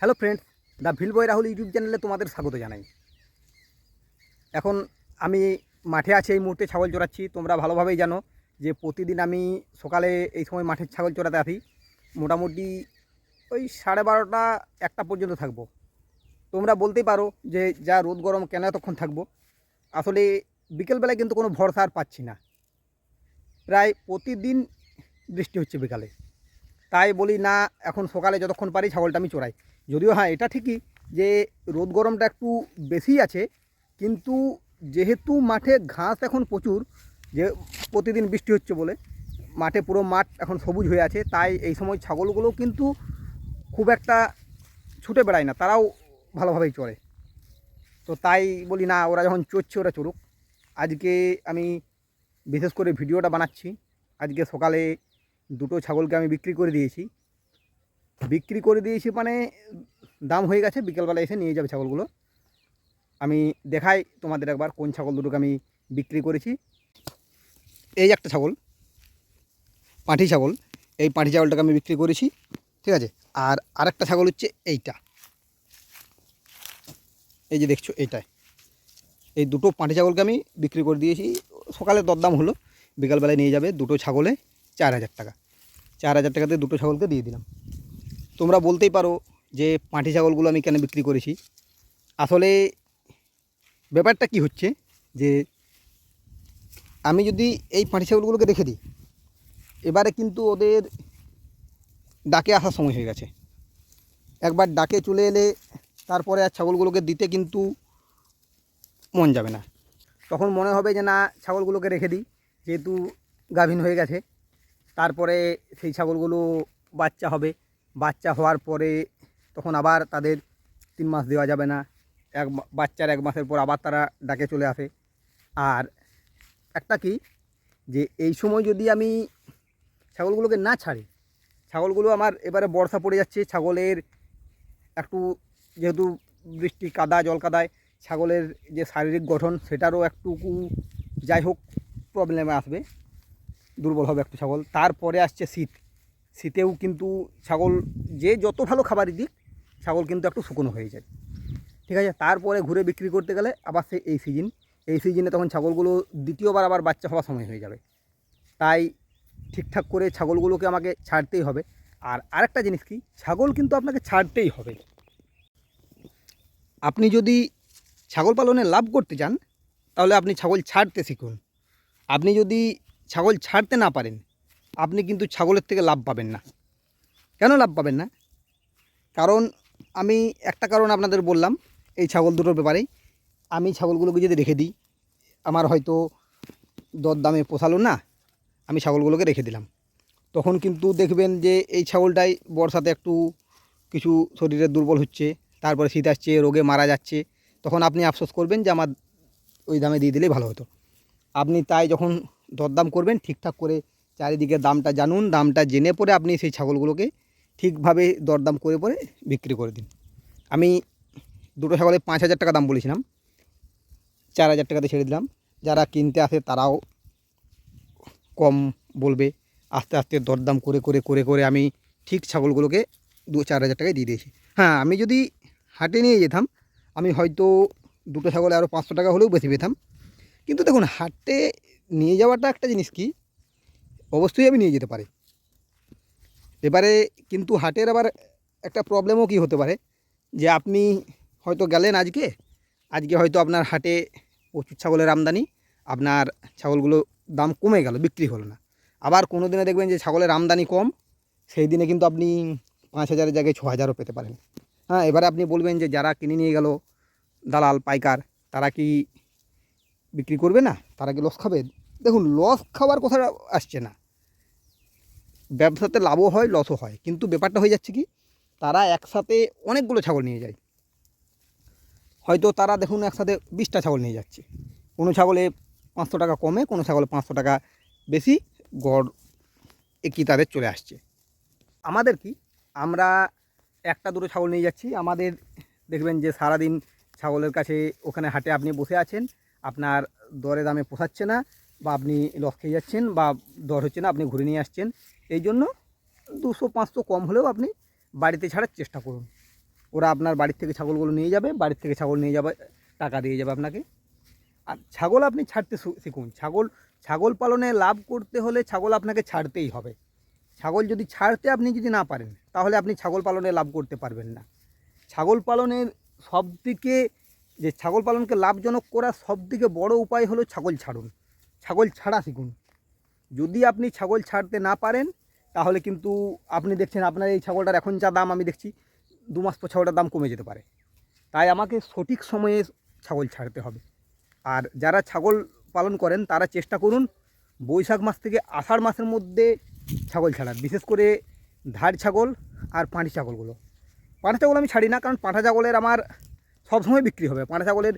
Hello friends the ভিল boy Rahul YouTube চ্যানেলে তোমাদের স্বাগত জানাই। এখন আমি মাঠে আছি, এই মুহূর্তে ছাগল চড়াচ্ছি। তোমরা ভালোভাবেই জানো যে প্রতিদিন আমি সকালে এই সময় মাঠে ছাগল চড়াতে আসি। মোটামুটি ওই সাড়ে বারোটা একটা পর্যন্ত থাকব। তোমরা বলতেই পারো যে যা রোদ গরম কেন এতক্ষণ থাকব? আসলে বিকেলবেলায় কিন্তু কোনো ভরসা আর পাচ্ছি না। প্রায় প্রতিদিন বৃষ্টি হচ্ছে বিকালে। তাই বলি না, এখন সকালে যতক্ষণ পারি ছাগলটা আমি চড়াই। যদিও হ্যাঁ এটা ঠিকই যে রোদ গরমটা একটু বেশি আছে, কিন্তু যেহেতু মাঠে ঘাস এখন প্রচুর, যে প্রতিদিন বৃষ্টি হচ্ছে বলে, মাঠে পুরো মাঠ এখন সবুজ হয়ে আছে, তাই এই সময় ছাগলগুলো কিন্তু খুব একটা ছুটে বেড়ায় না, তারাও ভালোভাবেই চড়ে। তো তাই বলি না, ওরা যখন চড়ছে ওরা চড়ুক। আজকে আমি বিশেষ করে ভিডিওটা বানাচ্ছি, আজকে সকালে দুটো ছাগলকে আমি বিক্রি করে দিয়েছি। বিক্রি করে দিয়েছি মানে দাম হয়ে গেছে, বিকেলবেলা এসে নিয়ে যাবে ছাগলগুলো। আমি দেখাই তোমাদের একবার কোন ছাগল দুটোকে আমি বিক্রি করেছি। এই একটা ছাগল, পাঁঠি ছাগল, এই পাঁঠি ছাগলটাকে আমি বিক্রি করেছি, ঠিক আছে? আর আরেকটা ছাগল হচ্ছে এইটা। এই যে দেখছ এইটাই। এই দুটো পাঁঠি ছাগলকে আমি বিক্রি করে দিয়েছি। সকালে দরদাম হলো, বিকালবেলায় নিয়ে যাবে দুটো ছাগলে চার হাজার টাকা। চার হাজার টাকাতে দুটো ছাগলকে দিয়ে দিলাম। তোমরা বলতেই পারো যে পাঁঠি ছাগলগুলো আমি কেন বিক্রি করেছি। আসলে ব্যাপারটা কি হচ্ছে যে আমি যদি এই পাঁঠি ছাগলগুলোকে রেখে দিই, এবারে কিন্তু ওদের ডাকে আসার সময় হয়ে গেছে। একবার ডাকে চলে এলে তারপরে আর ছাগলগুলোকে দিতে কিন্তু মন যাবে না। তখন মনে হবে যে না, ছাগলগুলোকে রেখে দিই, যেহেতু গাভিন হয়ে গেছে, তারপরে সেই ছাগলগুলো বাচ্চা হবে। বাচ্চা হওয়ার পরে তখন আবার তাদের তিন মাস দেওয়া যাবে না। এক বাচ্চার এক মাসের পর আবার তারা ডাকে চলে আসে। আর একটা কি, যে এই সময় যদি আমি ছাগলগুলোকে না ছাড়ি, ছাগলগুলো আমার এবারে বর্ষা পড়ে যাচ্ছে, ছাগলের একটু যেহেতু বৃষ্টি কাদা, জল কাদায়, ছাগলের যে শারীরিক গঠন সেটারও একটু যাই হোক প্রবলেমে আসবে। দুর্বল হবে একটু ছাগল। তারপরে আসছে শীত। শীতেও কিন্তু ছাগল যে যত ভালো খাবারই দিক, ছাগল কিন্তু একটু শুকনো হয়ে যায়। ঠিক আছে? তারপরে ঘুরে বিক্রি করতে গেলে আবার সে এই সিজন এই সিজনে তখন ছাগলগুলো দ্বিতীয়বার আবার বাচ্চা হওয়ার সময় হয়ে যাবে। তাই ঠিকঠাক করে ছাগলগুলোকে আমাকে ছাড়তেই হবে। আর আরেকটা জিনিস কি? ছাগল কিন্তু আপনাকে ছাড়তেই হবে। আপনি যদি ছাগল পালনে লাভ করতে চান, তাহলে আপনি ছাগল ছাড়তে শিখুন। আপনি যদি ছাগল ছাড়তে না পারেন আপনি কিন্তু ছাগলের থেকে লাভ পাবেন না। কেন লাভ পাবেন না? কারণ আমি একটা কারণ আপনাদের বললাম, এই ছাগল দুটোর ব্যাপারেই। আমি ছাগলগুলোকে যদি রেখে দিই, আমার হয়তো দর দামে পোষালো না, আমি ছাগলগুলোকে রেখে দিলাম। তখন কিন্তু দেখবেন যে এই ছাগলটাই বর্ষাতে একটু কিছু শরীরে দুর্বল হচ্ছে, তারপরে শীত আসছে, রোগে মারা যাচ্ছে। তখন আপনি আফসোস করবেন যে আমার ওই দামে দিয়ে দিলেই ভালো হতো। আপনি তাই যখন দরদাম করবেন, ঠিকঠাক করে চারিদিকে দামটা জানুন, দামটা জেনে পরে আপনি সেই ছাগলগুলোকে ঠিকভাবে দরদাম করে পরে বিক্রি করে দিন। আমি দুটো ছাগলে পাঁচ হাজার টাকা দাম বলেছিলাম, চার হাজার টাকাতে ছেড়ে দিলাম। যারা কিনতে আসে তারাও কম বলবে। আস্তে আস্তে দরদাম করে করে করে করে আমি ঠিক ছাগলগুলোকে দু চার হাজার টাকায় দিয়ে দিয়েছি। হ্যাঁ আমি যদি হাটে নিয়ে যেতাম, আমি হয়তো দুটো ছাগলে আরও পাঁচশো টাকা হলেও বেশি পেতাম। কিন্তু দেখুন, হাটে নিয়ে যাওয়াটা একটা জিনিস কি? অবশ্যই আমি নিয়ে যেতে পারি। এবারে কিন্তু হাটের আবার একটা প্রবলেমও কি হতে পারে? যে আপনি হয়তো গেলেন আজকে আজকে হয়তো আপনার হাটে প্রচুর ছাগলের আমদানি, আপনার ছাগলগুলো দাম কমে গেল, বিক্রি হলো না। আবার কোনো দিনে দেখবেন যে ছাগলের আমদানি কম, সেই দিনে কিন্তু আপনি পাঁচ হাজারের জায়গায় ছ হাজারও পেতে পারেন। হ্যাঁ এবারে আপনি বলবেন যে যারা কিনে নিয়ে গেল, দালাল, পাইকার, তারা কি বিক্রি করবে না? তারা কি লস খাবে? দেখুন লস খাওয়ার কথা আসছে না। ব্যবসাতে লাভও হয় লসও হয়। কিন্তু ব্যাপারটা হয়ে যাচ্ছে কি, তারা একসাথে অনেকগুলো ছাগল নিয়ে যায়। হয়তো তারা দেখুন, একসাথে বিশটা ছাগল নিয়ে যাচ্ছে। কোনো ছাগলে পাঁচশো টাকা কমে, কোনো ছাগলে পাঁচশো টাকা বেশি গড় একই তাদের চলে আসছে। আমাদের কি, আমরা একটা দুটো ছাগল নিয়ে যাচ্ছি। আমাদের দেখবেন যে সারাদিন ছাগলের কাছে ওখানে হাটে আপনি বসে আছেন। আপনার দরে দামে পোষাচ্ছে না। বা আপনি লস খেয়ে যাচ্ছেন বা দর হচ্ছে না, আপনি ঘুরে নিয়ে আসছেন, এই জন্য দুশো, পাঁচশো কম হলেও আপনি বাড়িতে ছাড়ার চেষ্টা করুন। ওরা আপনার বাড়ির থেকে ছাগলগুলো নিয়ে যাবে, বাড়ির থেকে ছাগল নিয়ে যাবে, টাকা দিয়ে যাবে আপনাকে। আর ছাগল আপনি ছাড়তে শিখুন। ছাগল ছাগল পালনে লাভ করতে হলে ছাগল আপনাকে ছাড়তেই হবে। ছাগল যদি ছাড়তে আপনি যদি না পারেন, তাহলে আপনি ছাগল পালনে লাভ করতে পারবেন না। ছাগল পালনের সবথেকে যে ছাগল পালনকে লাভজনক করার সবথেকে বড় উপায় হলো ছাগল ছাড়ুন। ছাগল ছাড়া শিখুন। যদি আপনি ছাগল ছাড়তে না পারেন, তাহলে কিন্তু আপনি দেখছেন আপনার এই ছাগলটার এখন যা দাম আমি দেখছি, দু মাস পর ছাগলটার দাম কমে যেতে পারে। তাই আমাকে সঠিক সময়ে ছাগল ছাড়তে হবে। আর যারা ছাগল পালন করেন, তারা চেষ্টা করুন বৈশাখ মাস থেকে আষাঢ় মাসের মধ্যে ছাগল ছাড়ার। বিশেষ করে ধার ছাগল আর পাঁটি ছাগলগুলো। পাঁঠা ছাগল আমি ছাড়ি না, কারণ পাঁঠা ছাগলের আমার সব সময় বিক্রি হবে। পাঁঠা ছাগলের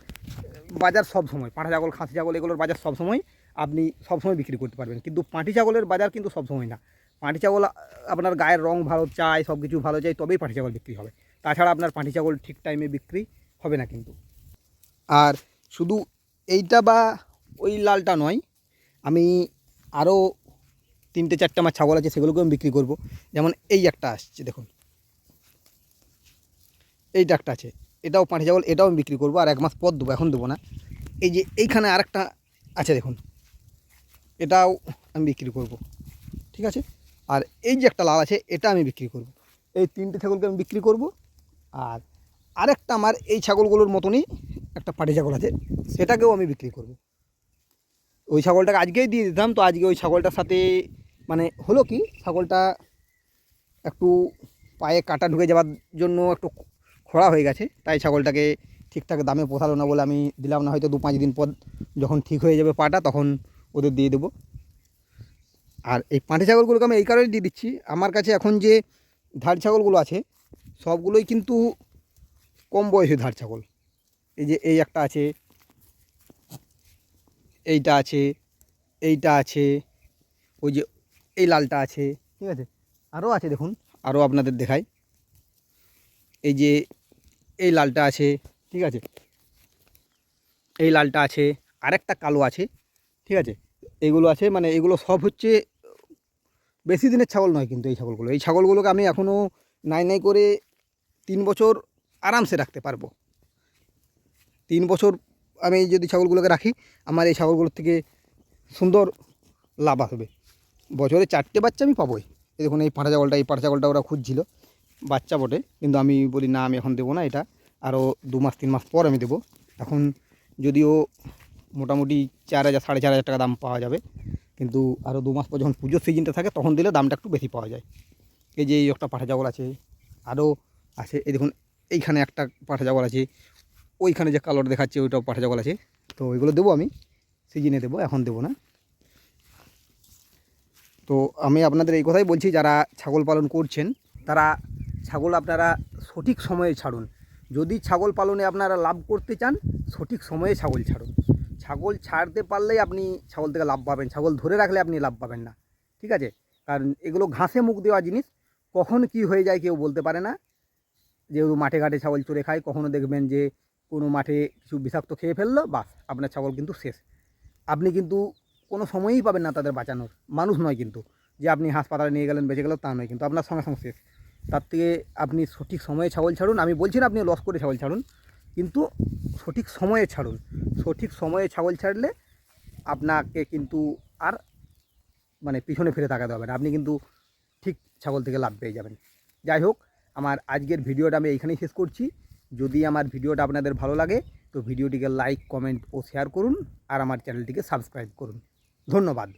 বাজার সব সময় পাঁঠা ছাগল, খাসি ছাগল, এগুলোর বাজার সব সময় আপনি সব সময় বিক্রি করতে পারবেন। কিন্তু পাঁঠি ছাগলের বাজার কিন্তু সব সময় না। পাঁঠি ছাগল, আপনার গায়ের রং ভালো চায় সব কিছু ভালো চাই, তবেই পাঁঠি ছাগল বিক্রি হবে। তাছাড়া আপনার পাঁঠি ছাগল ঠিক টাইমে বিক্রি হবে না কিন্তু। আর শুধু এইটা বা ওই লালটা নয়, আমি আরও তিনটে চারটে আমার ছাগল আছে সেগুলোকে আমি বিক্রি করব। যেমন এই একটা আসছে, দেখুন। এইটা একটা আছে, এটাও পাঁঠি ছাগল, এটাও আমি বিক্রি করব, আর এক মাস পর দেবো, এখন দেবো না। এই যে এইখানে আরেকটা আছে, দেখুন। এটাও আমি বিক্রি করব, ঠিক আছে? আর এই যে একটা লাল আছে, এটা আমি বিক্রি করব। এই তিনটে ছাগলকে আমি বিক্রি করব, আর আরেকটা আমার এই ছাগলগুলোর মতনই একটা পাটি ছাগল আছে, সেটাকেও আমি বিক্রি করব। ওই ছাগলটাকে আজকেই দিয়ে দিতাম, তো আজকে ওই ছাগলটার সাথে মানে হলো কি, ছাগলটা একটু পায়ে কাটা ঢুকে যাওয়ার জন্য একটু খোড়া হয়ে গেছে, তাই ছাগলটাকে ঠিকঠাক দামে পোষালো না বলে আমি দিলাম না, হয়তো দু পাঁচ দিন পর যখন ঠিক হয়ে যাবে পাটা, তখন ওদের দিয়ে দেবো। আর এই পাঁঠে ছাগলগুলোকে আমি এই কারণে দিয়ে দিচ্ছি। আমার কাছে এখন যে ধার ছাগলগুলো আছে, সবগুলোই কিন্তু কম বয়সী ধার ছাগল। এই যে এই একটা আছে, এইটা আছে এইটা আছে, ওই যে এই লালটা আছে, ঠিক আছে? আরও আছে দেখুন, আরও আপনাদের দেখাই। এই যে এই লালটা আছে, ঠিক আছে? এই লালটা আছে, আরেকটা কালো আছে ঠিক আছে? এইগুলো আছে মানে এগুলো সব হচ্ছে বেশি দিনের ছাগল নয় কিন্তু এই ছাগলগুলো। এই ছাগলগুলোকে আমি এখনও নাই নাই করে তিন বছর আরামসে রাখতে পারব। তিন বছর আমি যদি ছাগলগুলোকে রাখি, আমার এই ছাগলগুলোর থেকে সুন্দর লাভ আসবে। বছরে চারটে বাচ্চা আমি পাবোই। এই দেখুন, এই পাঁঠা ছাগলটা, এই পাঁঠা ছাগলটা ওরা খুঁজছিল। বাচ্চা বটে, কিন্তু আমি বলি, না, আমি এখন দেবো না এটা। আরও দু মাস, তিন মাস পর আমি দেবো। এখন যদিও মোটামুটি চার হাজার, সাড়ে চার হাজার টাকা দাম পাওয়া যাবে। কিন্তু আরও দু মাস পর যখন পুজোর সিজনটা থাকে, তখন দিলে দামটা একটু বেশি পাওয়া যায়। এই যে এই একটা পাঠা চাগল আছে আরও আছে, এই দেখুন, এইখানে একটা পাঠা চাগল আছে, ওইখানে যে কালোর দেখাচ্ছে, ওইটাও পাঠা চাগল আছে। তো ওইগুলো দেবো আমি, সিজনে দেবো, এখন দেবো না। তো আমি আপনাদের এই কথাই বলছি, যারা ছাগল পালন করছেন, তারা ছাগল আপনারা সঠিক সময়ে ছাড়ুন। যদি ছাগল পালনে আপনারা লাভ করতে চান, সঠিক সময়ে ছাগল ছাড়ুন। ছাগল ছাড়তে পারলেই আপনি ছাগল থেকে লাভ পাবেন। ছাগল ধরে রাখলে আপনি লাভ পাবেন না। ঠিক আছে? কারণ এগুলো ঘাসে মুখ দেওয়া জিনিস। কখন কি হয়ে যায় কেউ বলতে পারে না। যেহেতু মাঠে ঘাটে ছাগল চড়ে খায় কখনও দেখবেন যে কোনো মাঠে কিছু বিষাক্ত খেয়ে ফেলল, বাস, আপনার ছাগল কিন্তু শেষ। আপনি কিন্তু কোনো সময়ই পাবেন না তাদের বাঁচানোর। মানুষ নয় কিন্তু। যে আপনি হাসপাতালে নিয়ে গেলেন, বেঁচে গেল তা নয় কিন্তু। আপনার সঙ্গে সঙ্গে শেষ। তার থেকে আপনি সঠিক সময়ে ছাগল ছাড়ুন। আমি বলছি না আপনি লস করে ছাগল ছাড়ুন। কিন্তু সঠিক সময়ে ছাড়ুন। সঠিক সময়ে ছাগল ছাড়লে আপনাকে কিন্তু আর মানে পিছনে ফিরে তাকাতে হবে না। আপনি কিন্তু ঠিক ছাগল থেকে লাভ পেয়ে যাবেন। যাই হোক, আমার আজকের ভিডিওটা আমি এইখানেই শেষ করছি। যদি আমার ভিডিওটা আপনাদের ভালো লাগে, তো ভিডিওটিকে লাইক, কমেন্ট ও শেয়ার করুন আর আমার চ্যানেলটিকে সাবস্ক্রাইব করুন। ধন্যবাদ।